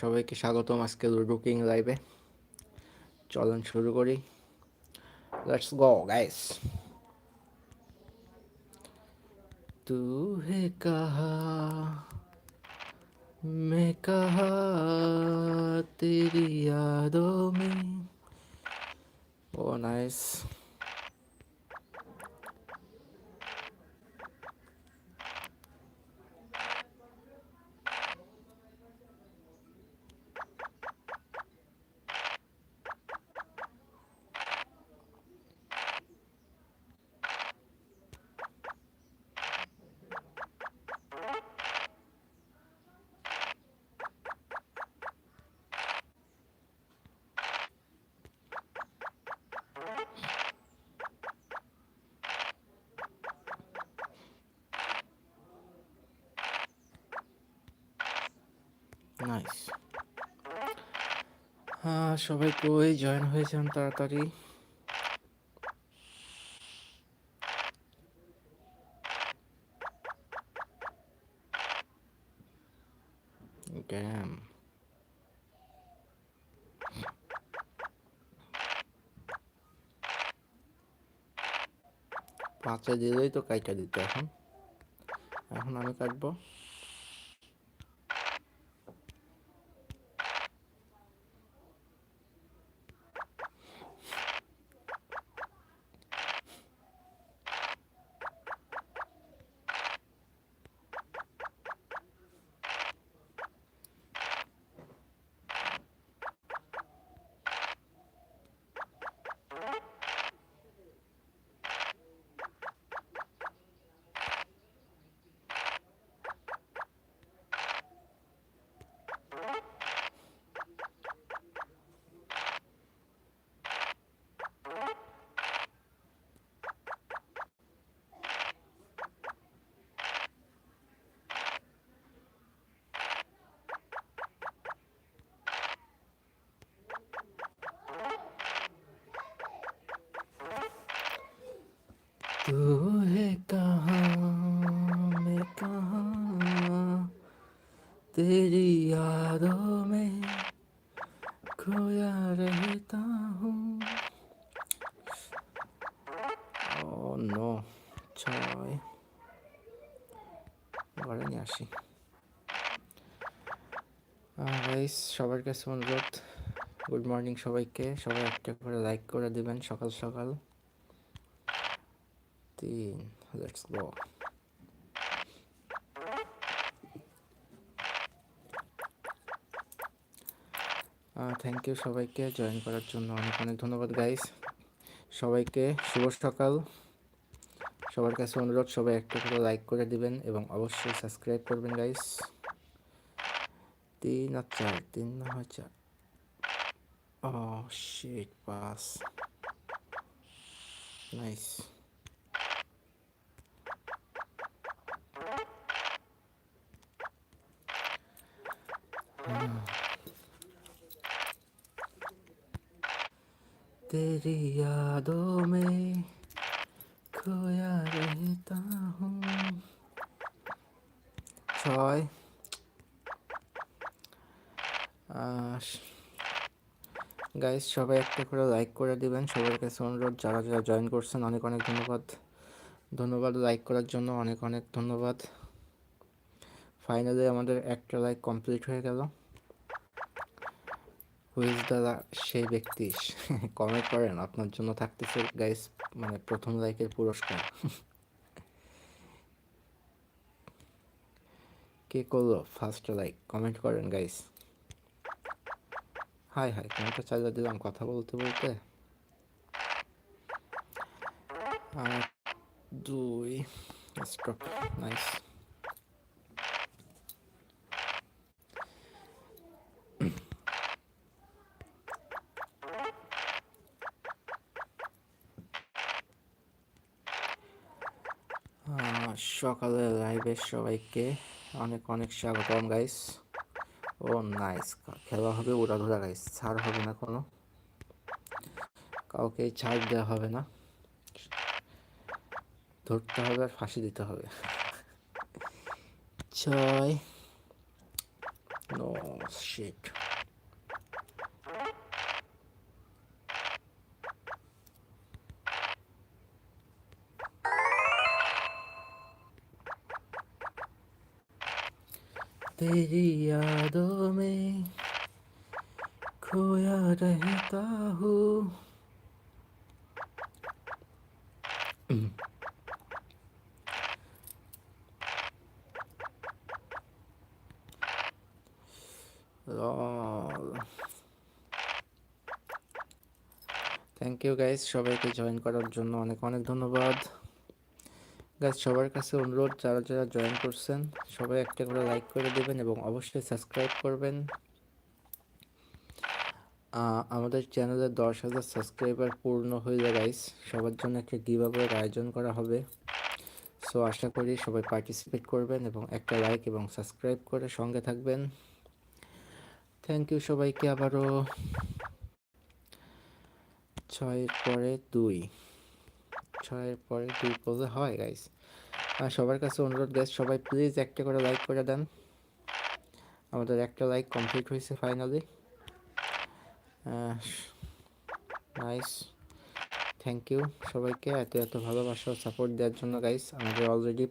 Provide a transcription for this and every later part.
সবাইকে স্বাগতম আজকে লুডো লাইভে চলন শুরু করি। লেটস গো গাইস তু হে কাহা, মে কাহা, তেরি ইয়াদো ও নাইস. নাইস হ্যাঁ সবাই কই? জয়েন হয়েছেন তাড়াতাড়ি। গেম পাঁচে দিলেই তো কাইটা দিতে এখন। এখন আমি কাটবো। तू है कहाँ मैं कहाँ तेरी यादों में खोया रहता हूँ ও নো ছয় ঘরে নিয়ে আসি গাইস সবার কাছে অনুরোধ গুড মর্নিং সবাইকে সবাই একটা করে লাইক করে দিবেন সকাল সকাল তিন লেটস গো থ্যাংক ইউ সবাইকে জয়েন করার জন্য অনেক অনেক ধন্যবাদ গাইস সবাইকে শুভ সকাল। সবার কাছে অনুরোধ, সবাই একটা করে লাইক করে দিবেন এবং অবশ্যই সাবস্ক্রাইব করবেন গাইস তিন আর চার, তিন না হয় চার। ও শিট পাস নাইস तेरी यादों में खोया रहता हूँ ছয় গাইস সবাই একটা করে লাইক করে দিবেন সবার কাছে অনুরোধ যারা যারা জয়েন করছেন অনেক অনেক ধন্যবাদ ধন্যবাদ লাইক করার জন্য অনেক অনেক ধন্যবাদ ফাইনালি আমাদের একটা লাইক কমপ্লিট হয়ে গেল হুইজ দ্বারা সেই ব্যক্তি কমেন্ট করেন, আপনার জন্য থাকতেছে গাইস মানে প্রথম লাইকের পুরস্কার। কে করল ফার্স্ট লাইক কমেন্ট করেন গাইস হাই হাই কমেন্টটা চালিয়ে দিলাম কথা বলতে বলতে। আর দুই নাইস লাইভে সবাইকে অনেক অনেক স্বাগতম গাইস ও নাইস খেলা হবে উড়াধুরা গাইস ছাড় হবে না কোনো। কাউকে ছাড় দেওয়া হবে না। ধরতে হবে আর ফাঁসি দিতে হবে। ছয়। নো শিট तेरी यादों में खोया रहता हूँ থ্যাংক ইউ গাইস সবাইকে জয়েন করার জন্য অনেক অনেক ধন্যবাদ গাইস সবার কাছে অনুরোধ, যারা যারা জয়েন করছেন, সবাই একটা করে লাইক করে দেবেন এবং অবশ্যই সাবস্ক্রাইব করবেন। আমাদের চ্যানেলে দশ হাজার সাবস্ক্রাইবার পূর্ণ হয়ে যায় গাইস সবার জন্য একটা গিভাবের আয়োজন করা হবে। সো আশা করি সবাই পার্টিসিপেট করবেন এবং একটা লাইক এবং সাবস্ক্রাইব করে সঙ্গে থাকবেন। থ্যাংক ইউ সবাইকে আবারও। ছয়ের পরে দুই। ছয়ের পরে দুই বললে হয় গাইস আর সবার কাছে অনুরোধ গাইস সবাই প্লিজ একটা করে লাইক করে দেন। আমাদের একটা লাইক কমপ্লিট হয়েছে ফাইনালি নাইস থ্যাংক ইউ সবাইকে এত এত ভালোবাসা সাপোর্ট দেওয়ার জন্য গাইস আমাদের অলরেডি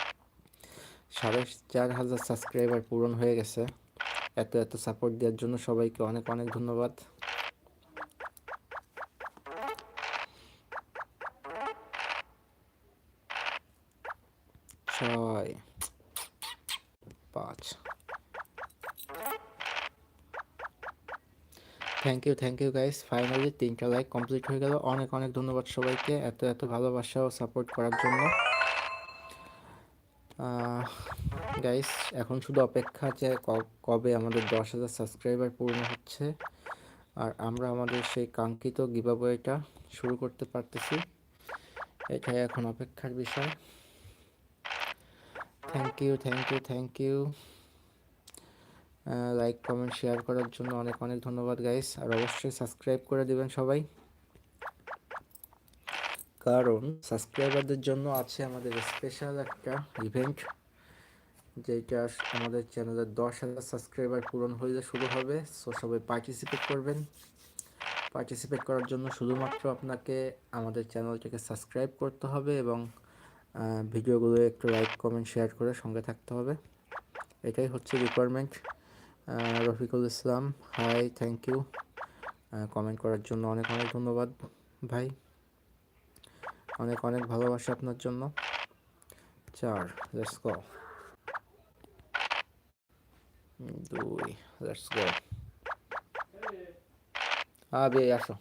সাড়ে চার হাজার সাবস্ক্রাইবার পূরণ হয়ে গেছে। এত এত সাপোর্ট দেওয়ার জন্য সবাইকে অনেক অনেক ধন্যবাদ। Thank you thank you guys finally তিনটা লাইক কমপ্লিট হয়ে গেল। অনেক অনেক ধন্যবাদ সবাইকে এত এত ভালোবাসা ও সাপোর্ট করার জন্য। গাইস এখন শুধু অপেক্ষা যে কবে আমাদের দশ হাজার সাবস্ক্রাইবার পূর্ণ হচ্ছে। আর আমরা আমাদের সেই কাঙ্ক্ষিত গিভাবয়েটা শুরু করতে পারতেছি। এটাই এখন অপেক্ষার বিষয়। Thank you thank you thank you like comment share করার জন্য অনেক অনেক ধন্যবাদ গাইস আর অবশ্যই সাবস্ক্রাইব করে দিবেন সবাই। কারণ সাবস্ক্রাইবারদের জন্য আছে আমাদের স্পেশাল একটা ইভেন্ট যেটা আমাদের চ্যানেলের দশ হাজার সাবস্ক্রাইবার পূরণ হইলে শুরু হবে। সো সবাই পার্টিসিপেট করবেন। পার্টিসিপেট করার জন্য শুধুমাত্র আপনাকে আমাদের চ্যানেলটাকে সাবস্ক্রাইব করতে হবে এবং ভিডিওগুলো একটু লাইক কমেন্ট শেয়ার করে সঙ্গে থাকতে হবে। এটাই হচ্ছে requirement Rafiqul Islam hi thank you comment করার জন্য অনেক অনেক ধন্যবাদ, ভাই। অনেক অনেক ভালোবাসা আপনার জন্য। চার লেটস গো দুই লেটস গো আবে, আসো।